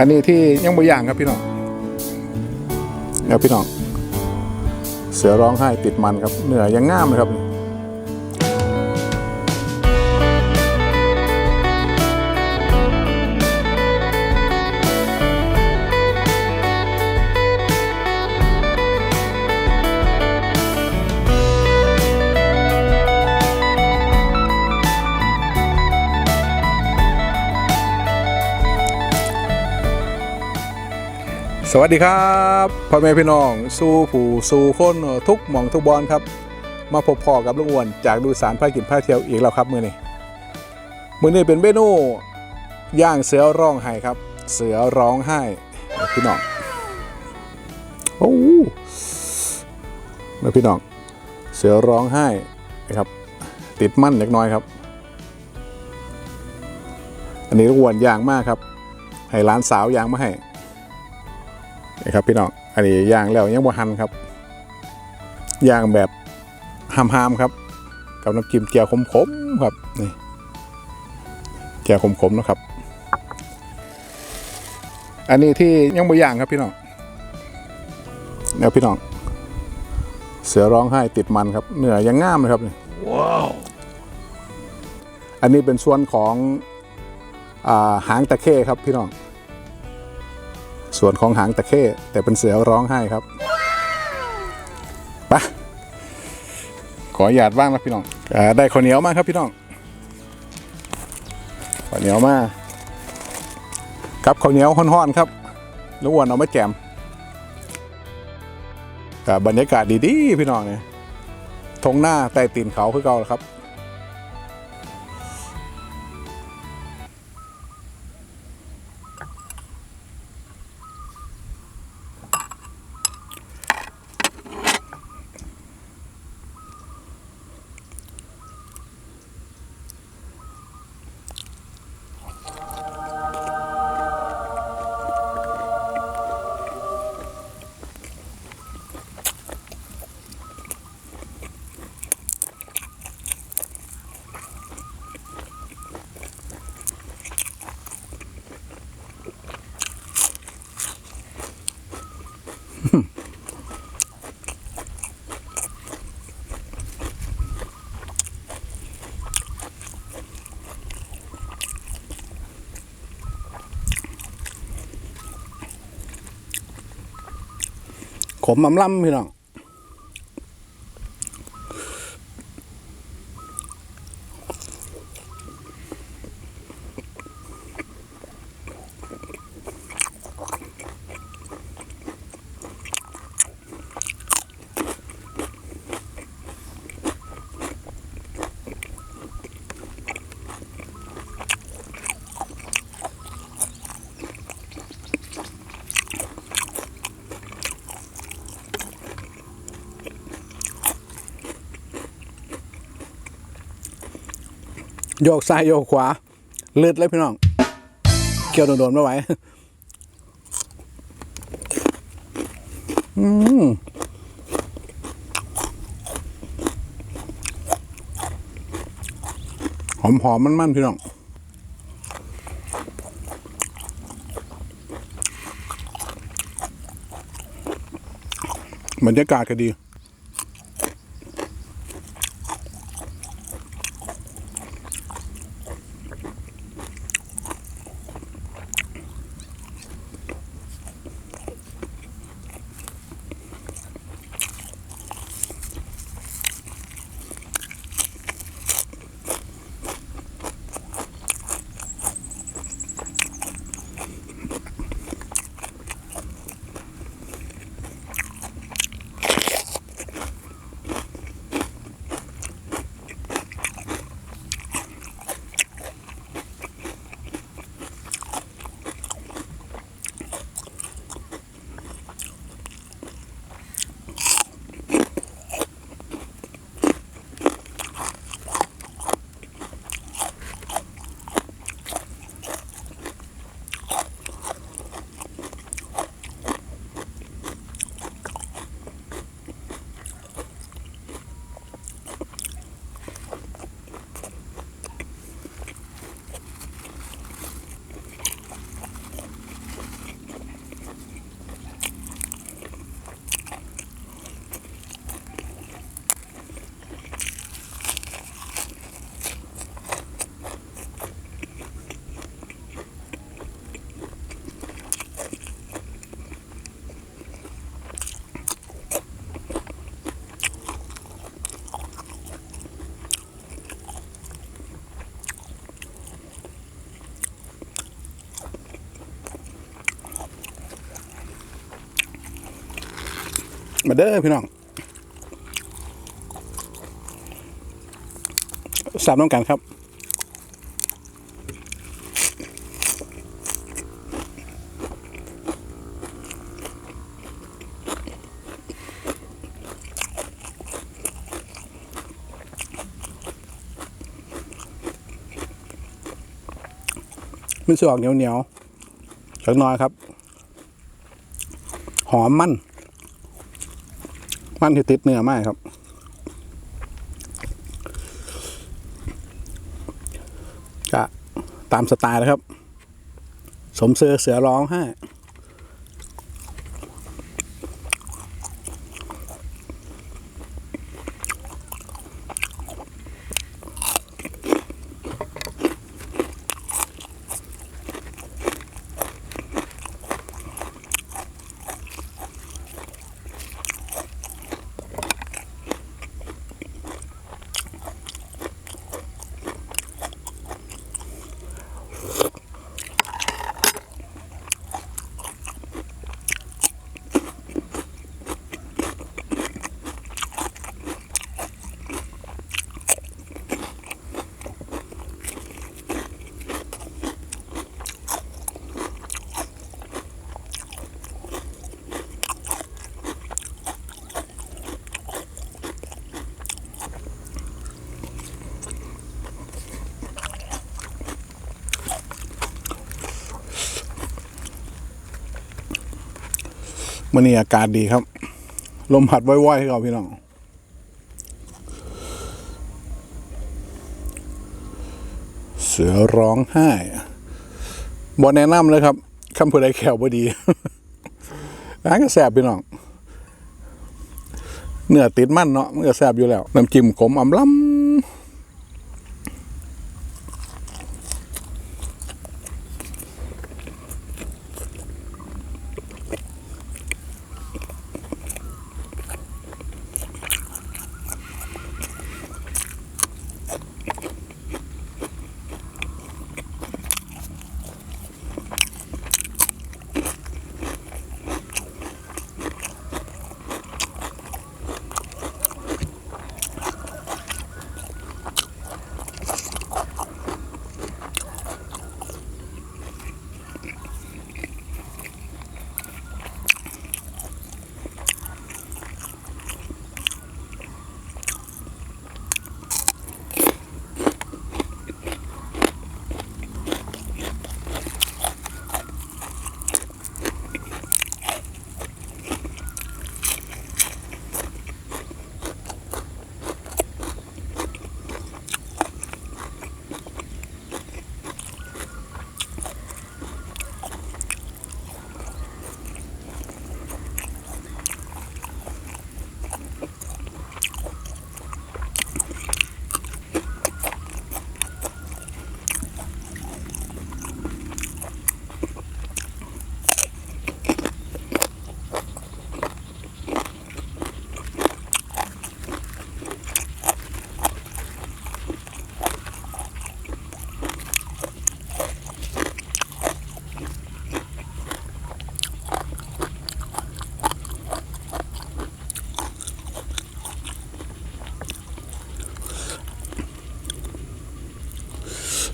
อันนี้ที่ยังบ่ย่างครับพี่น้องเดี๋ยวพี่น้อง เสือร้องไห้ติดมันครับ เนื้อยังง่ามเลยครับ สวัสดีครับพ่อแม่พี่น้อง สู้ผู้สู้คนทุกหม่องทุกบอลครับ มาพบพ่อกับลุงอ้วนจากดูสารพากินพาเที่ยวอีกแล้วครับมือนี้มือนี้เป็นเมนูย่างเสือร้องไห้ครับ เสือร้องไห้พี่น้องโอ้มาพี่น้อง เสือร้องไห้นะครับ ติดมั่นเล็กน้อยครับ อันนี้ลุงอ้วนย่างมากครับ ให้ร้านสาวย่างมาให้ นี่ครับพี่น้องอันนี้ย่างแล้วยังบ่หันครับย่างแบบหามๆครับ กับน้ำจิ้มเจียวขมๆครับนี่เจียวขมๆนะครับ อันนี้ที่ยังบ่ย่างครับพี่น้องเนี่ยพี่น้องเสือร้องไห้ติดมันครับเนื้อยังง่ามเลยครับนี่ว้าวอันนี้เป็นส่วนของอาหางตะเข้ครับพี่น้อง ส่วนของหางตะเข้แต่เป็นเสือร้องไห้ครับปะขอหยาดบ้างนะพี่น้องอได้ข้าวเหนียวมากครับพี่น้องข้าวเหนียวมากครับข้าวเหนียวห้อนๆครับลูกอ้วนเอามาแจมแต่บรรยากาศดีๆพี่น้องเนี่ยทงหน้าใต้ตีนเขาคือเก่าแล้วครับ ขมมำล่ำพี่น้อง โยกซ้ายโยกขวาเลือดเลยพี่น้องเกี่ยวโดนๆไม่ไหวอืมหอมหอมมันมันๆพี่น้องบรรยากาศก็ดี มาเด้อพี่น้องสามน้องกันครับมันสออกเหนียวเหนียวๆสักน้อยครับ หอมมัน มันที่ติดเนื้อมากครับก็ตามสไตล์นะครับ สมเสือเสือร้องให้ มันนี้อากาศดีครับ ลมพัดว่อยๆให้เราพี่น้องเสือร้องไห้บอแนะนำเลยครับคำพูดใดแขวบดีร้านก็แสบพี่น้องเนื้อติดมันเนาะมันก็แสบอยู่แล้วน้ำจิ้มขมอ่ำล้ำ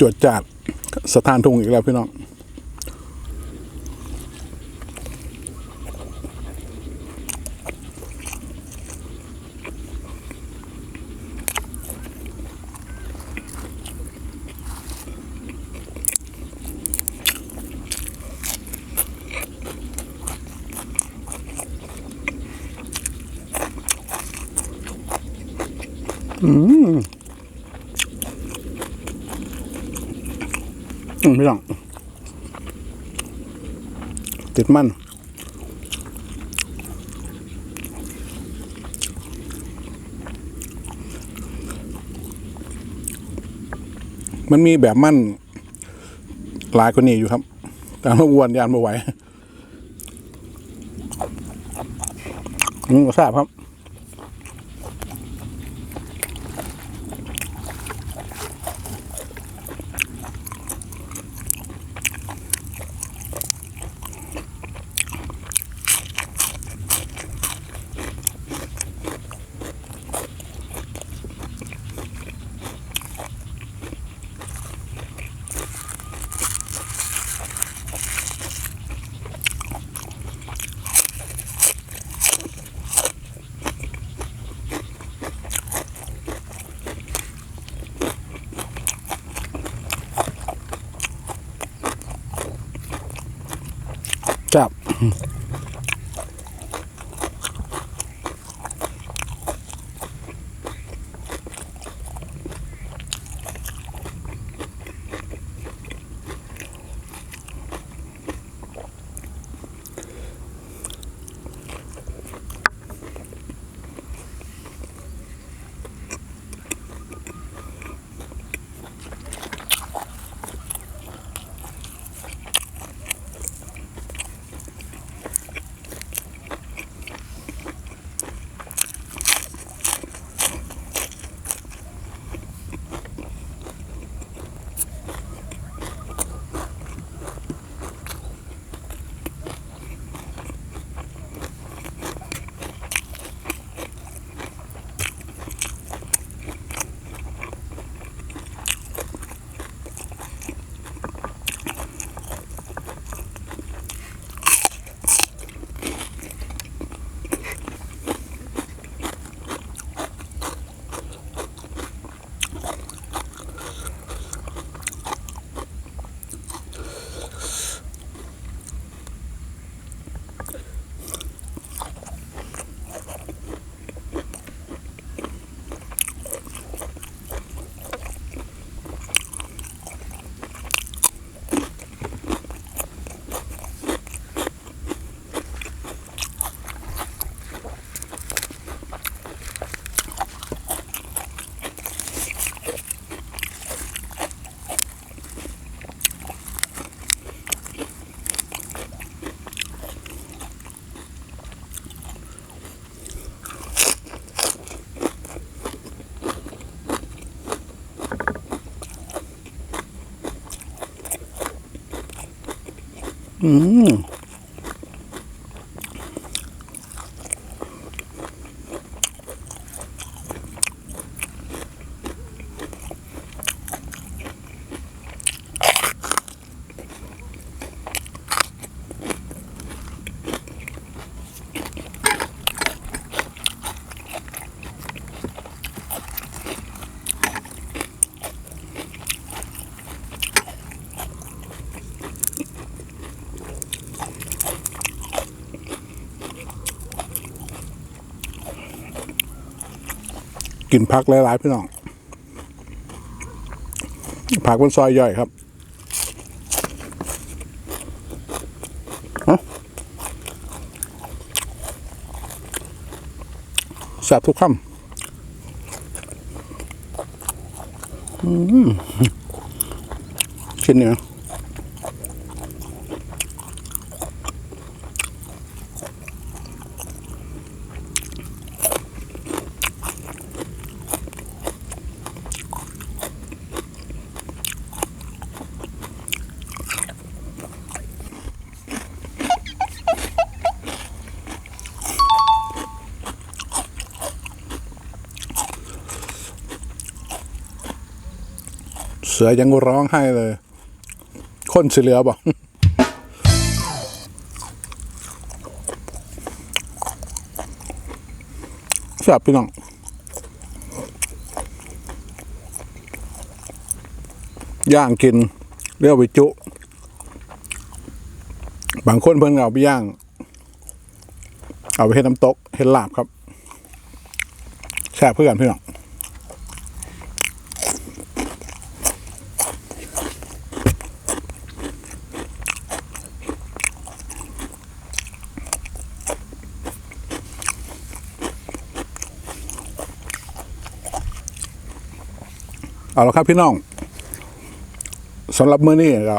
จวดจาดสถานทุ่งอีกแล้วพี่น้อง อืม พี่น้องติดมันมันมีแบบมันหลายกว่านี้อยู่ครับ แต่มาวนยานมาไหวอืมก็ทราบครับ อืม กินผักหลายๆพี่น้องผักบนซอยย่อยครับเอ้าแซ่บทุกคำอืมชิ้นเนี้ย เสือยังร้องไห้เลย คนสิเหลือบอกแซ่บพี่น้องย่างกินเรียกไปจุ บางคนเพิ่นก็เอาไปย่าง เอาไปเฮ็ดน้ำตกเฮ็ดลาบครับแซ่บเพื่อนพี่น้อง เอาละครับพี่น้องสำหรับมื้อนี้ก็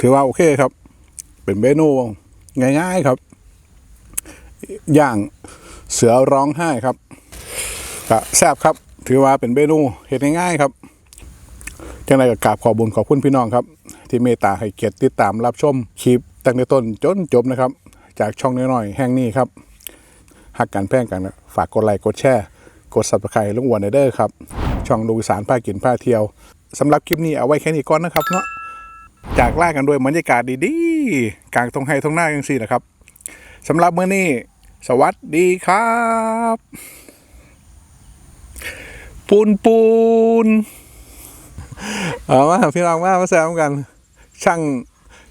ถือว่าโอเคครับ เป็นเมนูง่ายๆครับ อย่างเสือร้องไห้ครับก็แซ่บครับ ถือว่าเป็นเมนูเห็ดง่ายๆครับจังไรก็กราบขอบุญขอบคุณพี่น้องครับ ที่เมตตาให้เกียรติติดตามรับชมคลิปตั้งแต่ต้นจนจบนะครับ จากช่องน้อยๆแห่งนี้ครับหักกันแพร่งกันฝากกดไลค์กดแชร์กด subscribe ลุงอ้วนเด้อครับ ช่องลูกสารพากินพาเที่ยวสำหรับคลิปนี้เอาไว้แค่นี้ก่อนนะครับเนาะจากล่ากันด้วยบรรยากาศดีๆกลางทงไฮทงหน้ายังสี่แหละครับสำหรับเมื้อนี้ สวัสดีครับ ปูนปูนเอามาพี่น้องมามาแซมกัน ช่าง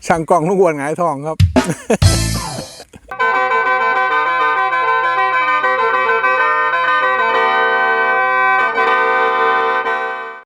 ช่างกล้องลุงอ้วนหงายทองครับ